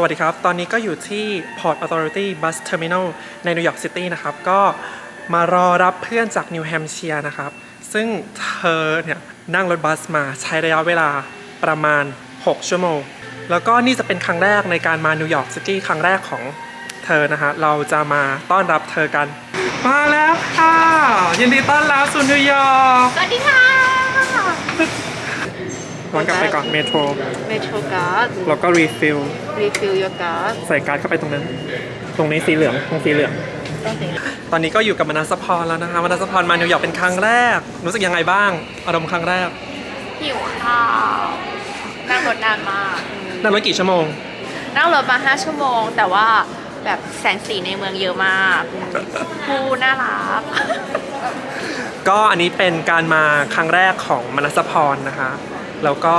สวัสดีครับ ตอนนี้ก็อยู่ที่ Port Authority Bus Terminal ในนิวยอร์กซิตี้นะครับ ก็มารอรับเพื่อนจากนิวแฮมเชียร์นะครับ ซึ่งเธอเนี่ยนั่งรถบัสมาใช้ระยะเวลาประมาณ 6 ชั่วโมง แล้วก็นี่จะเป็นครั้งแรกในการมานิวยอร์กซิตี้ครั้งแรกของเธอนะฮะ เราจะมาต้อนรับเธอกัน มาแล้วค่ะ ยินดีต้อนรับสู่นิวยอร์ก สวัสดีค่ะ อนกลับไปก่อนเมโทรเมโทรการ์ดแล้วก็รีฟิลรีฟิลยการ์ดใส่การ์ดเข้าไปตรงนั้น ตรงนี้สีเหลืองตรงสีเหลือง ต้องถึงตอนนี้ก็อยู่กับมนัสพรแล้วนะคะมนัสพรมานิวยอร์กเป็นครั้งแรก รู้สึกยังไงบ้าง อารมณ์ครั้งแรกหิวข้าวนั่งรถนานมากอืมนั่งรถกี่ชั่วโมง นั่งรถมา 5 ชั่วโมง แต่ว่าแบบแสงสีในเมืองเยอะมากอืมผู้น่ารัก ก็อันนี้เป็นการมาครั้งแรกของมนัสพรนะคะ แล้วก็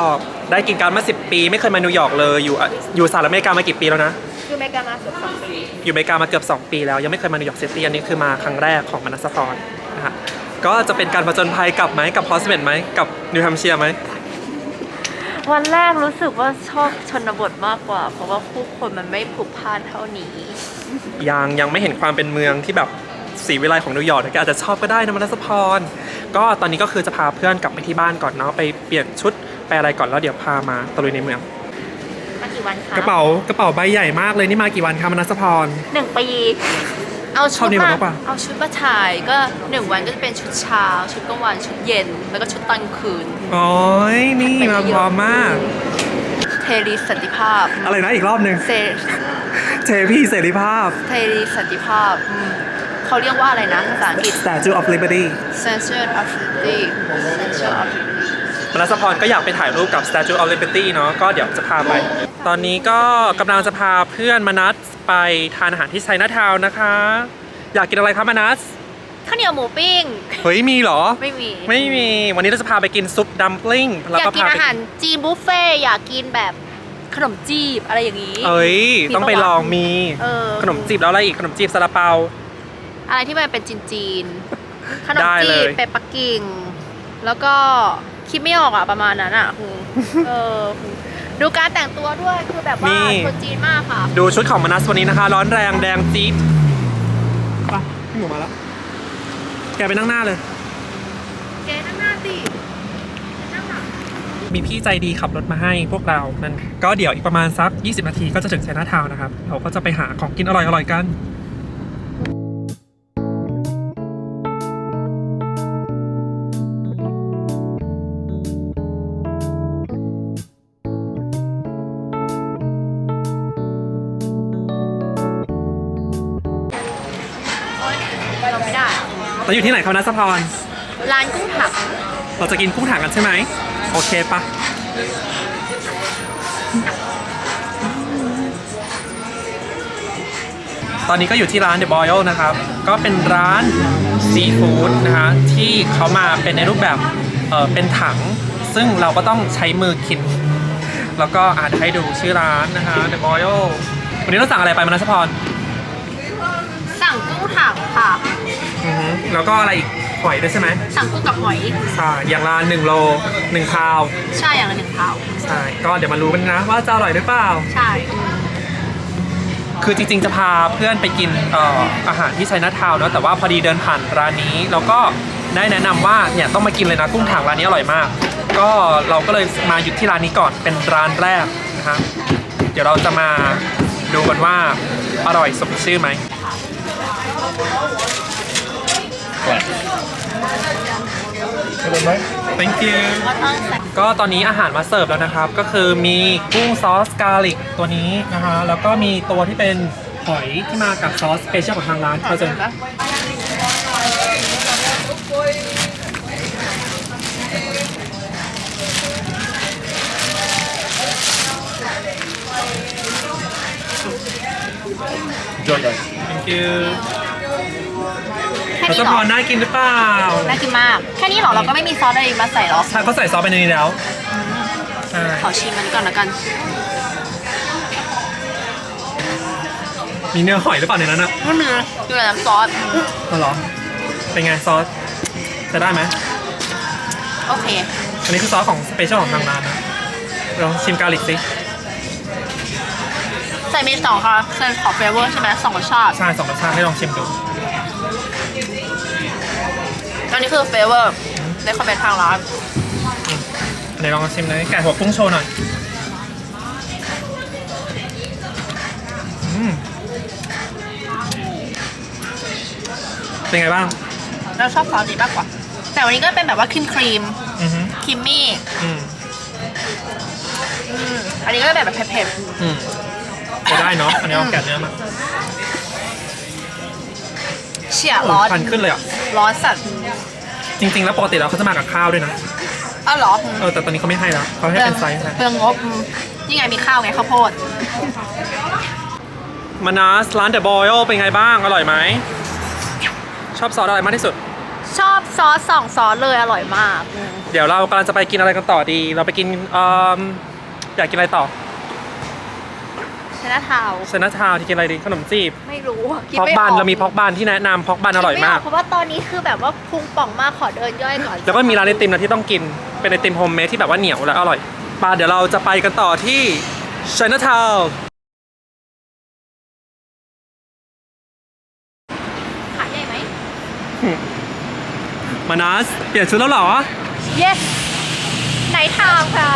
ได้กินการดมา 10 ปี ไม่เคยมานิวยอร์กเลยอยู่อยู่สหรัฐอเมริกามากี่ปีแล้วนะคือเมกามาเกือบสองปีอยู่อเมริกามาเกือบ 2 ปีแล้วยังไม่เคยมานิวยอร์กซิตี้อันนี้คือมาครั้งแรกของมนัสพรนะคะก็จะเป็นการผจญภัยกลับไหมกับพอสเมนไหมกับนิวแฮมเชียร์ไหมวันแรกรู้สึกว่าชอบชนบทมากกว่า เพราะว่าผู้คนมันไม่ผุพล่านเท่านี้ ยังยังไม่เห็นความเป็นเมืองที่แบบ สีวิไลของนิวยอร์กก็อาจจะชอบก็ได้นะมนัสพร ก็ตอนนี้ก็คือจะพาเพื่อนกลับไปที่บ้านก่อนเนาะไปเปลี่ยนชุดไปอะไรก่อนแล้วเดี๋ยวพามาตะลุยในเมืองมากี่วันคะกระเป๋ากระเป๋าใบใหญ่มากเลยนี่มากี่วันคะมนัสพรหนึ่งปีเอาชุดมาเอาชุดมาถ่ายก็หนึ่งวันก็จะเป็นชุดเช้า ชุดกลางวันชุดเย็น แล้วก็ชุดตอนคืนโอ้ยนี่มาพร้อมมากเทรีสันติภาพ อะไรนะอีกรอบหนึ่งเทพีเสรีภาพ เทรีสันติภาพ เขาเรียกว่าอะไรนะภาษาอังกฤษ Statue of Liberty Censure of Liberty Censure of Liberty มนัสพรก็อยากไปถ่ายรูปกับ Statue of Liberty เนาะก็เดี๋ยวจะพาไป ตอนนี้ก็กำลังจะพาเพื่อนมานัดไปทานอาหารที่ไชน่าทาวน์นะคะ อยากกินอะไรคะมานัสข้าวเหนียวหมูปิ้ง เฮ้ยมีเหรอ ไม่มี ไม่มีวันนี้เราจะพาไปกินซุปดัมปลิ้งแล้วอยากก็กินพาอาไปหารจีนบุฟเฟ่ต์อยากกินแบบขนมจีบอะไรอย่างนี้ เอ้ยมีต้องไปปะวะลองมีเออขนมจีบแล้วอะไรอีกขนมจีบซาลาเปา อะไรที่มันเป็นจีนจีนๆขนมได้จีเลบย เป็ดปักกิ่ง แล้วก็คิดไม่ออกอะประมาณนั้นอะคือเออคือดูการแต่งตัวด้วยคือแบบว่าคนจีนมากค่ะ ดูชุดของมานัสวันนี้นะคะ ร้อนแรงแดงจี๊ดไปพี่หมูมาแล้ว แกไปนั่งหน้าเลย เกนั่งหน้าสินั่งหลัง มีพี่ใจดีขับรถมาให้พวกเรานั่นก็เดี๋ยวอีกประมาณสัก 20 นาทีก็จะถึงไชน่าทาวน์นะครับ เราก็จะไปหาของกินอร่อยๆกัน อะเราอยู่ที่ไหนครับนัสพร ร้านกุ้งถังเราจะกินกุ้งถังกันใช่ไหม โอเคปะตอนนี้ก็อยู่ที่ร้าน The Boil นะครับ ก็เป็นร้านซีฟู้ดนะฮะที่เขามาเป็นในรูปแบบเออเป็นถัง ซึ่งเราก็ต้องใช้มือกิน แล้วก็อาจจะให้ดูชื่อร้านนะฮะ The Boil วันนี้เราสั่งอะไรไปมานัสพร สั่งกุ้งถังค่ะ อือฮึแล้วก็อะไรอีกหอยด้วยใช่ไหมสั่งกุ้งกับหอย ใช่อย่างละหนึ่งโลหนึ่งพาวใช่อย่างละหนึ่งเท้าใช่ก็เดี๋ยวมารู้กันนะว่าจะอร่อยหรือเปล่า ใช่ คือจริงๆจะพาเพื่อนไปกินเอ่ออาหารที่ไชน่าทาวน์เนอะแต่ว่าพอดีเดินผ่านร้านนี้ แล้วก็ได้แนะนำว่าเนี่ยต้องมากินเลยนะกุ้งถังร้านนี้อร่อยมาก ก็เราก็เลยมาหยุดที่ร้านนี้ก่อนเป็นร้านแรกนะฮะเดี๋ยวเราจะมาดูกันว่าอร่อยสมชื่อไหม thank you ก็ต้องใส่ก็ตอนนี้อาหารมาเสิร์ฟแล้วนะครับ ก็คือมีกุ้งซอสกาลิกตัวนี้นะฮะแล้วก็มีตัวที่เป็นหอยที่มากับซอสสเปเชียลของทางร้านเขาจะ Enjoy, guys. thank you แค่เรานี้จะเหรพออน่ากินหรือเปล่าน่ากินมาก แค่นี้เหรอ เราก็ไม่มีซอสอะไรมาใส่เหรอ ใช่เขาใส่ซอสไปในนี้แล้วใช่ขอชิมมันก่อนละกัน มีเนื้อหอยหรือเปล่าในนั้นอะไม่มีอยู่ในน้ำซอส อ๋อเหรอเป็นไงซอสจะได้ไหมโอเค อันนี้คือซอสของสเปเชียลของทางร้านนะลองชิมกาลิกสิใส่มีสองค่ะเซนของเฟเวอร์ใช่ไหมสองรสชาติใช่สองรสชาติให้ลองชิมดู อันนี้คือเฟเวอร์ในคอมเมนต์ทางร้านไหนลองชิมเลยแกะหัวกุ้งโชว์หน่อยอืมเป็นไงบ้าง เราชอบซอสนี้มากกว่า แต่วันนี้ก็เป็นแบบว่าครีมครีมอือฮึครีมมี่อืมอืมอันนี้ก็แบบเผ็ดอืมจะได้เนาะอันนี้เอาแกะเนื้อมาๆ เฉียร้อนควันขึ้นเลยอะ ร้อนสัตว์จริง ๆ แล้วปกติแล้วเขาจะมากับข้าวด้วยนะ อ้าวเหรอเออแต่ตอนนี้เขาไม่ให้แล้วเขาให้เป็นไซส์นะเปลืองงบอืมนี่ไงมีข้าวไงข้าวโพด มานาสร้านเดอะบอยเป็นไงบ้าง อร่อยไหม ชอบซอสอะไรมากที่สุด ชอบซอสสองซอสเลยอร่อยมากอืมเดี๋ยวเรากำลังจะไปกินอะไรกันต่อดี เราไปกินเอ่ออยากกินอะไรต่อ ชนะทาวน์เซนาทาวที่กินอะไรดีขนมจีบไม่รู้ะคิดพอกไม่บานกเรามีพอกบานที่แนะนำพอกบานอร่อยมาก คิดไเพราะว่าตอนนี้คือแบบว่าพุงป่องมากขอเดินย่อยก่อนแล้วก็มีร้านไอติมนะที่ต้องกินเป็นไอติมโฮมเมดที่แบบว่าเหนียวและอร่อยปาเดี๋ยวเราจะไปกันต่อที่ Chinatown ขายใหญ่ไหม มานัสเปลี่ยนชุดแล้วเหรอ yes ไหนทางค่ะ